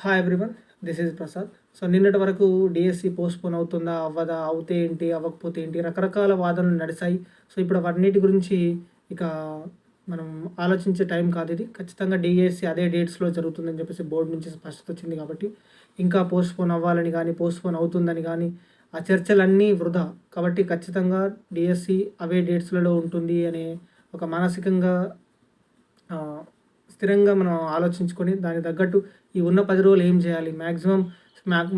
Hi everyone this is Prasad so నిన్నటి వరకు DSC postpone అవుతుందా అవ్వదా అవుతే ఏంటి అవ్వకపోతే ఏంటి రకరకాల వాదనలు నడిచాయి సో ఇప్పుడు అవన్నిటి గురించి ఇక మనం ఆలోచించే టైం కాదు ఇది. ఖచ్చితంగా డిఎస్సి అదే డేట్స్లో జరుగుతుందని చెప్పేసి బోర్డు నుంచి స్పష్టత వచ్చింది కాబట్టి ఇంకా పోస్ట్పోన్ అవ్వాలని కానీ పోస్ట్పోన్ అవుతుందని కానీ ఆ చర్చలన్నీ వృధా. కాబట్టి ఖచ్చితంగా డిఎస్సి అవే డేట్స్లలో ఉంటుంది అనే ఒక మానసికంగా స్థిరంగా మనం ఆలోచించుకొని దానికి తగ్గట్టు ఈ ఉన్న పది రోజులు ఏం చేయాలి? మ్యాక్సిమం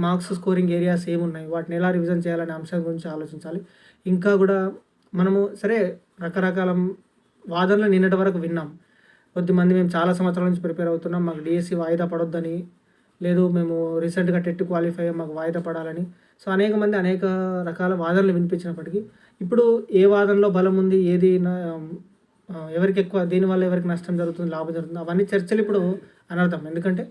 మార్క్స్ స్కోరింగ్ ఏరియాస్ ఏమున్నాయి వాటిని ఎలా రివిజన్ చేయాలనే అంశం గురించి ఆలోచించాలి. ఇంకా కూడా మనము సరే రకరకాల వాదనలు నిన్నటి వరకు విన్నాం. కొద్దిమంది మేము చాలా సంవత్సరాల నుంచి ప్రిపేర్ అవుతున్నాం. మాకు డిఎస్సి వాయిదా పడొద్దని లేదు మేము రీసెంట్గా టెట్ క్వాలిఫై మాకు వాయిదా పడాలని. సో అనేక మంది అనేక రకాల వాదనలు వినిపించినప్పటికీ ఇప్పుడు ఏ వాదనలో బలం ఉంది ఏది ఎవరికి ఎక్కువ దీనివల్ల ఎవరికి నష్టం జరుగుతుంది లాభం జరుగుతుంది అవన్నీ చర్చలు ఇప్పుడు అనర్థం. ఎందుకంటే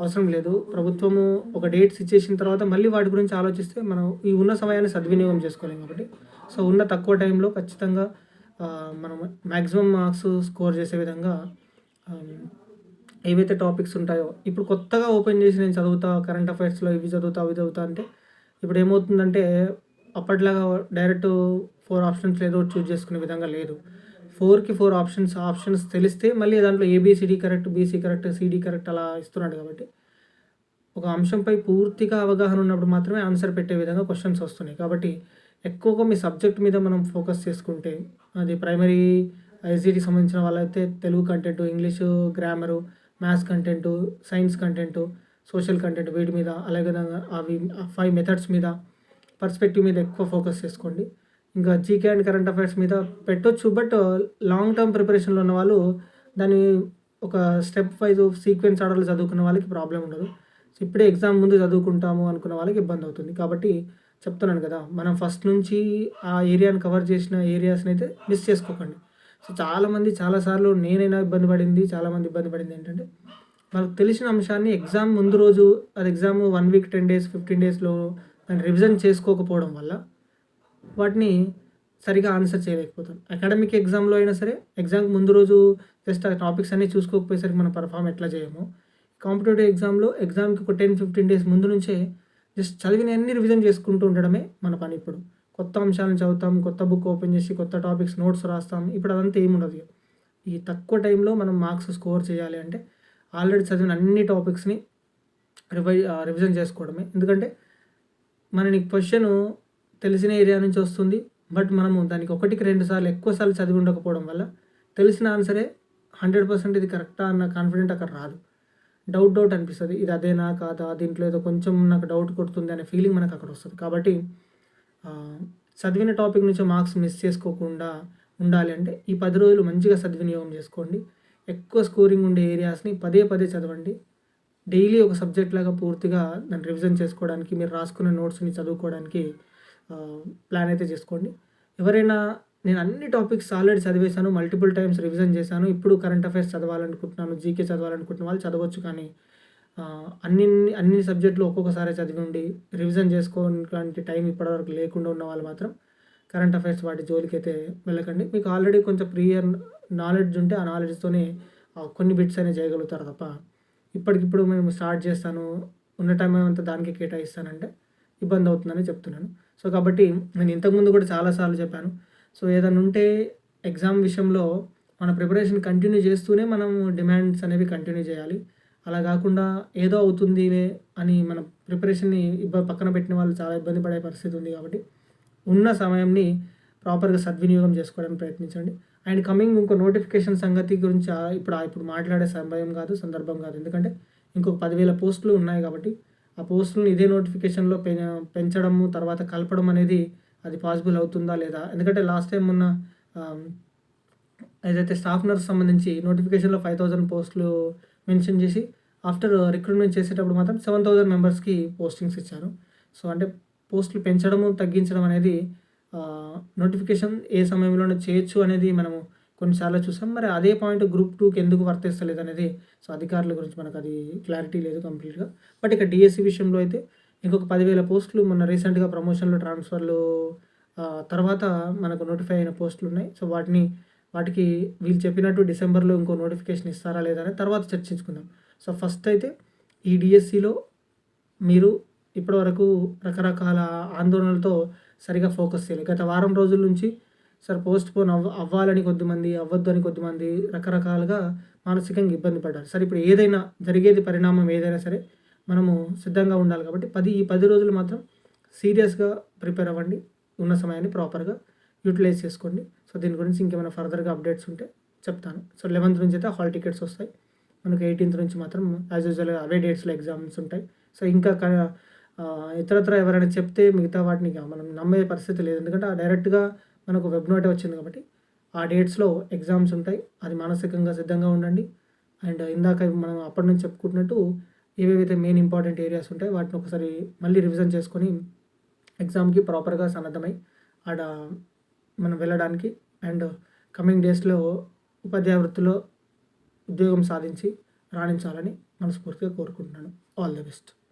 అవసరం లేదు. ప్రభుత్వము ఒక డేట్స్ ఇచ్చేసిన తర్వాత మళ్ళీ వాటి గురించి ఆలోచిస్తే మనం ఈ ఉన్న సమయాన్ని సద్వినియోగం చేసుకోలేం కాబట్టి. సో ఉన్న తక్కువ టైంలో ఖచ్చితంగా మనం మ్యాక్సిమం మార్క్స్ స్కోర్ చేసే విధంగా ఏవైతే టాపిక్స్ ఉంటాయో ఇప్పుడు కొత్తగా ఓపెన్ చేసి నేను చదువుతా కరెంట్ అఫైర్స్లో ఇవి చదువుతా అవి చదువుతా అంటే ఇప్పుడు ఏమవుతుందంటే అప్పట్లాగా డైరెక్ట్ ఫోర్ ఆప్షన్స్ ఏదో చూజ్ చేసుకునే విధంగా లేదు. ఫోర్కి ఫోర్ ఆప్షన్స్ ఆప్షన్స్ తెలిస్తే మళ్ళీ దాంట్లో ABCD correct BC correct CD correct అలా ఇస్తున్నాడు కాబట్టి. ఒక అంశంపై పూర్తిగా అవగాహన ఉన్నప్పుడు మాత్రమే ఆన్సర్ పెట్టే విధంగా క్వశ్చన్స్ వస్తున్నాయి. కాబట్టి ఎక్కువగా మీ సబ్జెక్ట్ మీద మనం ఫోకస్ చేసుకుంటే అది ప్రైమరీ ఐసీటీకి సంబంధించిన వాళ్ళైతే Telugu content English grammar maths content science content social content వీటి మీద అలాగే విధంగా అవి ఫైవ్ మెథడ్స్ మీద పర్స్పెక్టివ్ మీద ఎక్కువ ఫోకస్ చేసుకోండి. ఇంకా జీకే అండ్ కరెంట్ అఫైర్స్ మీద పెట్టొచ్చు. బట్ లాంగ్ టర్మ్ ప్రిపరేషన్లో ఉన్న వాళ్ళు దాన్ని ఒక స్టెప్ వైజ్ సీక్వెన్స్ ఆర్డర్లు చదువుకున్న వాళ్ళకి ప్రాబ్లం ఉండదు. ఇప్పుడే ఎగ్జామ్ ముందు చదువుకుంటాము అనుకున్న వాళ్ళకి ఇబ్బంది అవుతుంది. కాబట్టి చెప్తున్నాను కదా మనం ఫస్ట్ నుంచి ఆ ఏరియాని కవర్ చేసిన ఏరియాస్ని అయితే మిస్ చేసుకోకండి. సో చాలామంది చాలాసార్లు నేనైనా ఇబ్బంది పడింది చాలామంది ఇబ్బంది పడింది ఏంటంటే వాళ్ళకి తెలిసిన అంశాన్ని ఎగ్జామ్ ముందు రోజు అది exam one week ten days fifteen డేస్లో దాన్ని రివిజన్ చేసుకోకపోవడం వల్ల వాటిని సరిగా ఆన్సర్ చేయలేకపోతాం. అకాడమిక్ ఎగ్జామ్లో అయినా సరే ఎగ్జామ్కి ముందు రోజు జస్ట్ ఆ టాపిక్స్ అన్నీ చూసుకోకపోయేసరికి మనం పర్ఫామ్ ఎట్లా చేయము. కాంపిటేటివ్ ఎగ్జామ్లో ఎగ్జామ్కి ఒక టెన్ ఫిఫ్టీన్ డేస్ ముందు నుంచే జస్ట్ చదివిన అన్ని రివిజన్ చేసుకుంటూ ఉండడమే మన పని ఇప్పుడు. కొత్త అంశాలను చదువుతాం కొత్త బుక్ ఓపెన్ చేసి కొత్త టాపిక్స్ నోట్స్ రాస్తాం. ఇప్పుడు అదంతా ఏముండదు ఈ తక్కువ టైంలో మనం మార్క్స్ స్కోర్ చేయాలి అంటే ఆల్రెడీ చదివిన అన్ని టాపిక్స్ని రివై రివిజన్ చేసుకోవడమే. ఎందుకంటే మనని క్వశ్చన్ తెలిసిన ఏరియా నుంచి వస్తుంది. బట్ మనము దానికి ఒకటికి రెండు సార్లు ఎక్కువ సార్లు చదివి ఉండకపోవడం వల్ల తెలిసిన ఆన్సరే హండ్రెడ్ పర్సెంట్ ఇది కరెక్టా అన్న కాన్ఫిడెంట్ అక్కడ రాదు. డౌట్ డౌట్ అనిపిస్తుంది. ఇది అదేనా కాదా? దీంట్లో ఏదో కొంచెం నాకు డౌట్ కొడుతుంది అనే ఫీలింగ్ మనకు అక్కడ వస్తుంది. కాబట్టి చదివిన టాపిక్ నుంచి మార్క్స్ మిస్ చేసుకోకుండా ఉండాలి అంటే ఈ పది రోజులు మంచిగా సద్వినియోగం చేసుకోండి. ఎక్కువ స్కోరింగ్ ఉండే ఏరియాస్ని పదే పదే చదవండి. డైలీ ఒక సబ్జెక్ట్ లాగా పూర్తిగా దాన్ని రివిజన్ చేసుకోవడానికి మీరు రాసుకున్న నోట్స్ని చదువుకోవడానికి ప్లాన్ అయితే చేసుకోండి. ఎవరైనా నేను అన్ని టాపిక్స్ ఆల్రెడీ చదివేశాను మల్టిపుల్ టైమ్స్ రివిజన్ చేశాను. ఇప్పుడు కరెంట్ అఫైర్స్ చదవాలనుకుంటున్నాను జీకే చదవాలనుకుంటున్న వాళ్ళు చదవచ్చు కానీ అన్ని అన్ని సబ్జెక్టులు ఒక్కొక్కసారి చదివి ఉండి రివిజన్ చేసుకోవడానికి టైం ఇప్పటివరకు లేకుండా ఉన్న వాళ్ళు మాత్రం కరెంట్ అఫైర్స్ వాటి జోలికి అయితే వెళ్ళకండి. మీకు ఆల్రెడీ కొంచెం ప్రియర్ నాలెడ్జ్ ఉంటే ఆ నాలెడ్జ్తోనే కొన్ని బిట్స్ అనేవి చేయగలుగుతారు తప్ప ఇప్పటికిప్పుడు మేము స్టార్ట్ చేస్తాను ఉన్న టైం అంతా దానికి కేటాయిస్తానంటే ఇబ్బంది అవుతుందని చెప్తున్నాను. సో కాబట్టి నేను ఇంతకుముందు కూడా చాలాసార్లు చెప్పాను. సో ఏదైనా ఉంటే ఎగ్జామ్ విషయంలో మన ప్రిపరేషన్ కంటిన్యూ చేస్తూనే మనం డిమాండ్స్ అనేవి కంటిన్యూ చేయాలి. అలా కాకుండా ఏదో అవుతుందిలే అని మన ప్రిపరేషన్ని ఇబ్బ పక్కన పెట్టిన వాళ్ళు చాలా ఇబ్బంది పడే పరిస్థితి ఉంది కాబట్టి ఉన్న సమయంని ప్రాపర్గా సద్వినియోగం చేసుకోవడానికి ప్రయత్నించండి. అండ్ కమింగ్ ఇంకో నోటిఫికేషన్ సంగతి గురించి ఇప్పుడు ఆ- ఇప్పుడు మాట్లాడే సమయం కాదు సందర్భం కాదు. ఎందుకంటే ఇంకొక పదివేల పోస్టులు ఉన్నాయి కాబట్టి ఆ పోస్టులను ఇదే నోటిఫికేషన్లో పె పెంచడము తర్వాత కలపడం అనేది అది పాసిబుల్ అవుతుందా లేదా? ఎందుకంటే లాస్ట్ టైం ఉన్న ఏదైతే స్టాఫ్ నర్స్ సంబంధించి నోటిఫికేషన్లో ఫైవ్ థౌజండ్ పోస్టులు మెన్షన్ చేసి ఆఫ్టర్ రిక్రూట్మెంట్ చేసేటప్పుడు మాత్రం సెవెన్ థౌజండ్ మెంబర్స్కి పోస్టింగ్స్ ఇచ్చారు. సో అంటే పోస్టులు పెంచడము తగ్గించడం అనేది నోటిఫికేషన్ ఏ సమయంలోనూ చేయొచ్చు అనేది మనము కొన్నిసార్లు చూసాం. మరి అదే పాయింట్ గ్రూప్ టూకి ఎందుకు వర్తిస్తలేదు అనేది సో అధికారుల గురించి మనకు అది క్లారిటీ లేదు కంప్లీట్గా. బట్ ఇక డిఎస్సి విషయంలో అయితే ఇంకొక పదివేల పోస్టులు మొన్న రీసెంట్గా ప్రమోషన్లు ట్రాన్స్ఫర్లు తర్వాత మనకు నోటిఫై అయిన పోస్టులు ఉన్నాయి. సో వాటిని వాటికి వీళ్ళు చెప్పినట్టు డిసెంబర్లో ఇంకో నోటిఫికేషన్ ఇస్తారా లేదా అని తర్వాత చర్చించుకుందాం. సో ఫస్ట్ అయితే ఈ డిఎస్సిలో మీరు ఇప్పటివరకు రకరకాల ఆందోళనలతో సరిగా ఫోకస్ చేయలేదు. గత వారం రోజుల నుంచి సార్ పోస్ట్ పోన్ అవ్వ అవ్వాలని కొద్దిమంది అవ్వద్దు అని కొద్దిమంది రకరకాలుగా మానసికంగా ఇబ్బంది పడ్డారు. సరే ఇప్పుడు ఏదైనా జరిగేది పరిణామం ఏదైనా సరే మనము సిద్ధంగా ఉండాలి కాబట్టి పది ఈ పది రోజులు మాత్రం సీరియస్గా ప్రిపేర్ అవ్వండి. ఉన్న సమయాన్ని ప్రాపర్గా యూటిలైజ్ చేసుకోండి. సో దీని గురించి ఇంకేమైనా ఫర్దర్గా అప్డేట్స్ ఉంటే చెప్తాను. సో లెవెన్త్ నుంచి అయితే హాల్ టికెట్స్ వస్తాయి. మనకు ఎయిటీన్త్ నుంచి మాత్రం యాజ్ యూజువల్ అవే డేట్స్లో ఎగ్జామ్స్ ఉంటాయి. సో ఇంకా క- ఇతరత్ర ఎవరైనా చెప్తే మిగతా వాటిని మనం నమ్మే పరిస్థితి లేదు. ఎందుకంటే ఆ డైరెక్ట్గా మనకు వెబ్ నోటే వచ్చింది కాబట్టి ఆ డేట్స్లో ఎగ్జామ్స్ ఉంటాయి. అది మానసికంగా సిద్ధంగా ఉండండి. అండ్ ఇందాక మనం అప్పటి నుంచి చెప్పుకుంటున్నట్టు ఏవేవైతే మెయిన్ ఇంపార్టెంట్ ఏరియాస్ ఉంటాయి వాటిని ఒకసారి మళ్ళీ రివిజన్ చేసుకొని ఎగ్జామ్కి ప్రాపర్గా సన్నద్ధమై ఆడ మనం వెళ్ళడానికి అండ్ కమింగ్ డేస్లో ఉపాధ్యాయ వృత్తిలో ఉద్యోగం సాధించి రాణించాలని మనస్ఫూర్తిగా కోరుకుంటున్నాను. All the best